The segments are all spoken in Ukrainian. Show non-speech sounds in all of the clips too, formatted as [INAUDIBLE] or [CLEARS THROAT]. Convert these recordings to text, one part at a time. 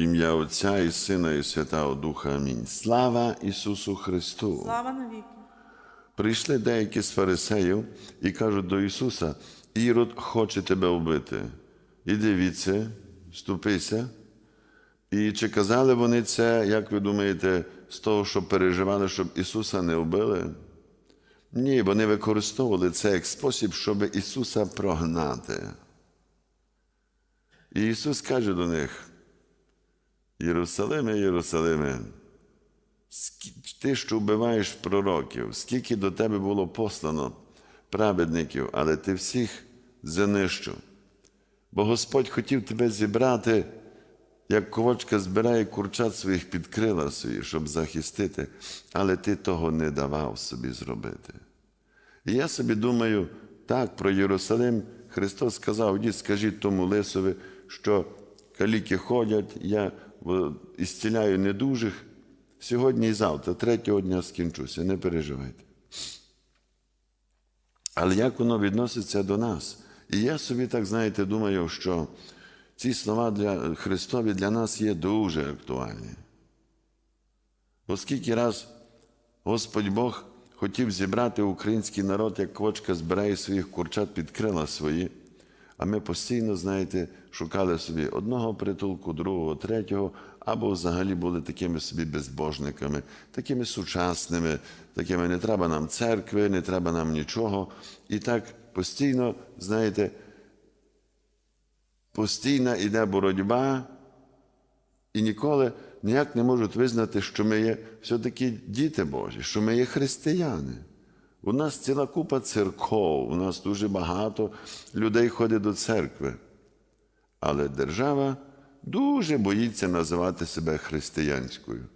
ім'я Отця і Сина, і Святого Духа. Амінь. Слава Ісусу Христу! Слава навіки. Прийшли деякі з фарисеїв і кажуть до Ісуса: Ірод хоче тебе вбити. Іди віце, ступися. І чи казали вони це, як ви думаєте, з того, що переживали, щоб Ісуса не вбили? Ні, вони використовували це як спосіб, щоб Ісуса прогнати. І Ісус каже до них: Єрусалиме, Єрусалиме, Ти, що вбиваєш пророків, скільки до тебе було послано праведників, але ти всіх занищив. Бо Господь хотів тебе зібрати, як ковочка збирає курчат своїх під крила свої, щоб захистити, але ти того не давав собі зробити. І я собі думаю, так, про Єрусалим Христос сказав, ідіть, скажіть тому лисові, що каліки ходять, я в- ісціляю недужих. Сьогодні і завтра, третього дня скінчуся, не переживайте. Але як воно відноситься до нас? І я собі так, знаєте, думаю, що ці слова для Христові для нас є дуже актуальні. Оскільки раз Господь Бог хотів зібрати український народ, як квочка збирає своїх курчат під крила свої, а ми постійно, знаєте, шукали собі одного притулку, другого, третього, або взагалі були такими собі безбожниками, такими сучасними, такими не треба нам церкви, не треба нам нічого. І так постійно, знаєте, постійна іде боротьба, і ніколи ніяк не можуть визнати, що ми є все-таки діти Божі, що ми є християни. У нас ціла купа церков, у нас дуже багато людей ходить до церкви. Але держава дуже боїться називати себе християнською.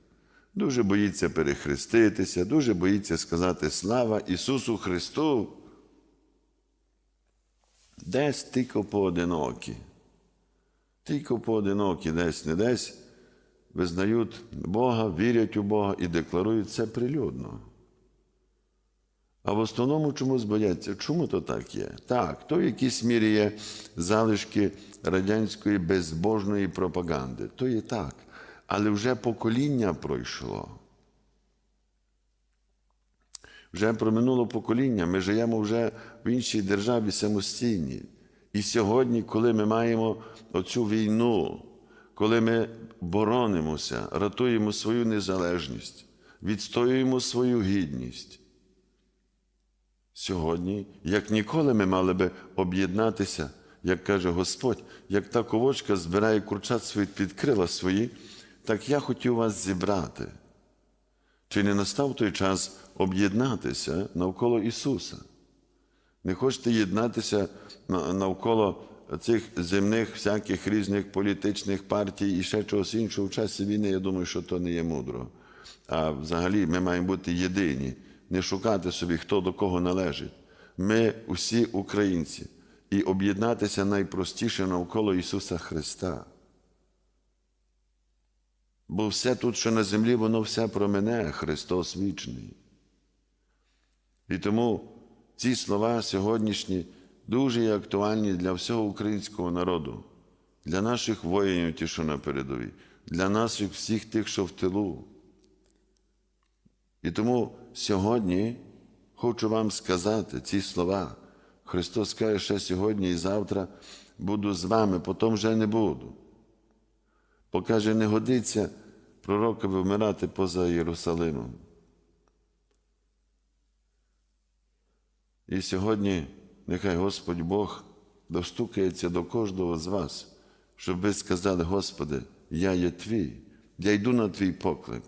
Дуже боїться перехреститися, дуже боїться сказати слава Ісусу Христу. Десь тільки поодинокі. Тільки поодинокі, десь не десь визнають Бога, вірять у Бога і декларують це прилюдно. А в основному чомусь бояться. Чому то так є? Так, то в якійсь мірі є залишки радянської безбожної пропаганди. То є так. Але вже покоління пройшло. Вже проминуло покоління, ми живемо вже в іншій державі самостійній. І сьогодні, коли ми маємо оцю війну, коли ми боронимося, ратуємо свою незалежність, відстоюємо свою гідність, Сьогодні, як ніколи, ми мали би об'єднатися, як каже Господь, як та ковочка збирає курчат свої під крила свої, так я хотів вас зібрати. Чи не настав той час об'єднатися навколо Ісуса? Не хочете єднатися навколо цих земних всяких різних політичних партій і ще чогось іншого в часі війни, я думаю, що то не є мудро. А взагалі ми маємо бути єдині, не шукати собі, хто до кого належить. Ми усі українці, і об'єднатися найпростіше навколо Ісуса Христа. Бо все тут, що на землі, воно все про мене, Христос вічний. І тому ці слова сьогоднішні дуже актуальні для всього українського народу, для наших воїнів, ті, що на передовій, для наших всіх тих, що в тилу. І тому сьогодні хочу вам сказати ці слова. Христос каже, що сьогодні і завтра буду з вами, потім вже не буду. Бо каже, не годиться пророкові вмирати поза Єрусалимом. І сьогодні нехай Господь Бог достукається до кожного з вас, щоб ви сказали, Господи, я є твій, я йду на твій поклик,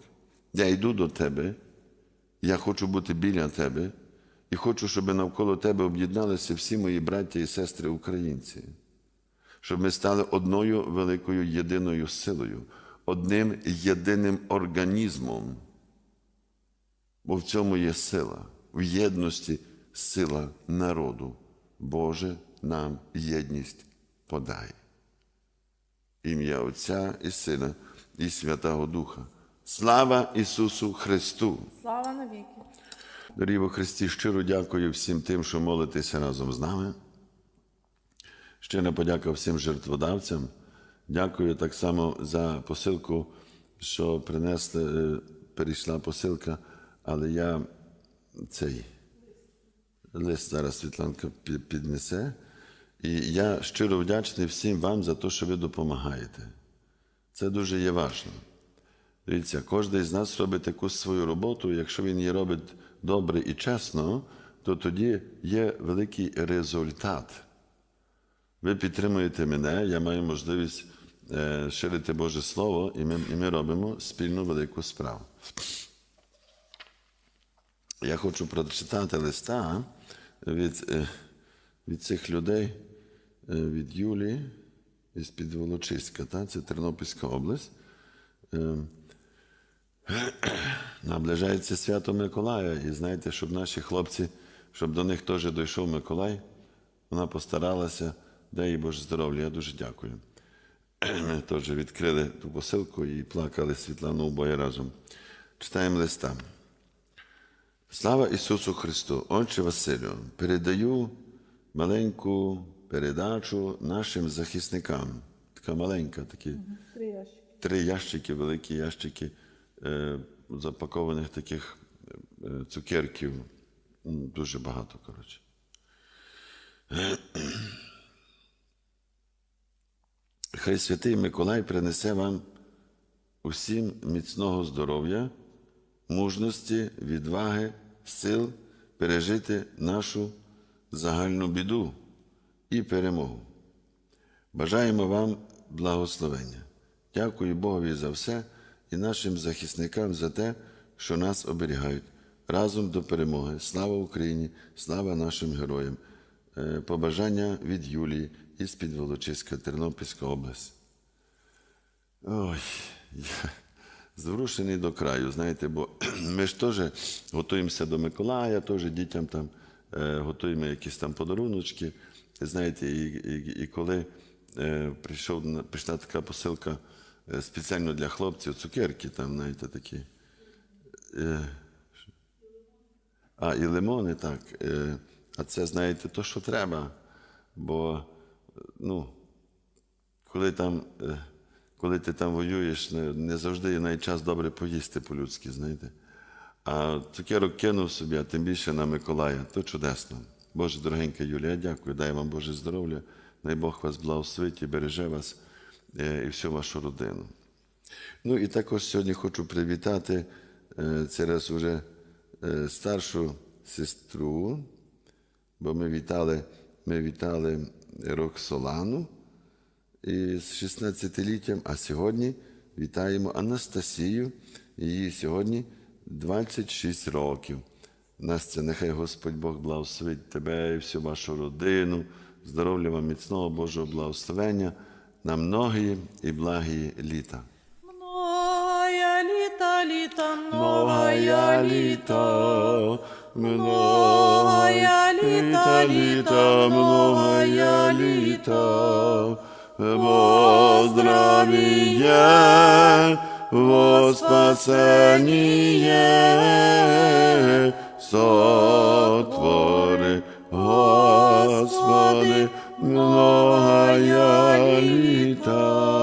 я йду до Тебе, я хочу бути біля Тебе і хочу, щоб навколо Тебе об'єдналися всі мої браття і сестри українці, щоб ми стали одною великою єдиною силою, одним єдиним організмом. Бо в цьому є сила, в єдності сила народу. Боже, нам єдність подай. Ім'я Отця і Сина, і Святого Духа. Слава Ісусу Христу! Слава навіки. Дорогі во Христі, щиро дякую всім тим, що молитеся разом з нами. Щира подяка всім жертводавцям, Дякую так само за посилку, що принесли, е, перейшла посилка, але я цей лист зараз Світланка піднесе. І я щиро вдячний всім вам за те, що ви допомагаєте. Це дуже є важливо. Дивіться, кожен з нас робить якусь свою роботу. Якщо він її робить добре і чесно, то тоді є великий результат. Ви підтримуєте мене, я маю можливість е, ширити Боже Слово, і ми, і ми робимо спільну велику справу. Я хочу прочитати листа від, е, від цих людей, е, від Юлії із під Волочиська, та? це Тернопільська область. [CLEARS THROAT] Наближається свято Миколая, і знаєте, щоб наші хлопці, щоб до них теж дійшов Миколай, вона постаралася, дай їй Боже здоров'я. Я дуже дякую. [CLEARS THROAT] Ми теж відкрили ту посилку і плакали Світлану обоє разом. Читаємо листа. Слава Ісусу Христу! Отче Василю, передаю маленьку передачу нашим захисникам. Така маленька, такі Три ящики. великі ящики запакованих таких е, цукерків. Дуже багато, коротше. [CLEARS THROAT] Хай святий Миколай принесе вам усім міцного здоров'я, мужності, відваги, сил пережити нашу загальну біду і перемогу. Бажаємо вам благословення. Дякую Богові за все і нашим захисникам за те, що нас оберігають. Разом до перемоги. Слава Україні! Слава нашим героям! Е, Побажання від Юлії із Підволочиська, Тернопільська область. Ой, я зворушений до краю, знаєте, бо [CLEARS THROAT] ми ж теж готуємося до Миколая, теж дітям там е, готуємо якісь там подаруночки. Знаєте, і, і, і коли е, прийшов, прийшла така посилка спеціально для хлопців, цукерки там, знаєте, такі. Е, а, і лимони, так. Е, а це, знаєте, то, що треба. Бо, е, ну, коли там, е, коли ти там воюєш, не, завжди є навіть час добре поїсти по-людськи, знаєте. А цукерок кинув собі, а тим більше на Миколая, то чудесно. Боже, дорогенька Юлія, дякую, дай вам Боже здоров'я, най Бог вас благословить і береже вас е, і всю вашу родину. Ну і також сьогодні хочу привітати е, через уже е, старшу сестру, бо ми вітали, ми вітали Роксолану із 16-літтям, а сьогодні вітаємо Анастасію. Їй сьогодні 26 років. Настя, нехай Господь Бог благословить тебе і всю вашу родину, здоров'я вам міцного Божого благословення на многие и благие лета. Многое лето, лето, многое лето, многое лето, лето, многое лето, Воздравие, во спасение, сотворы, Господи, многая літа.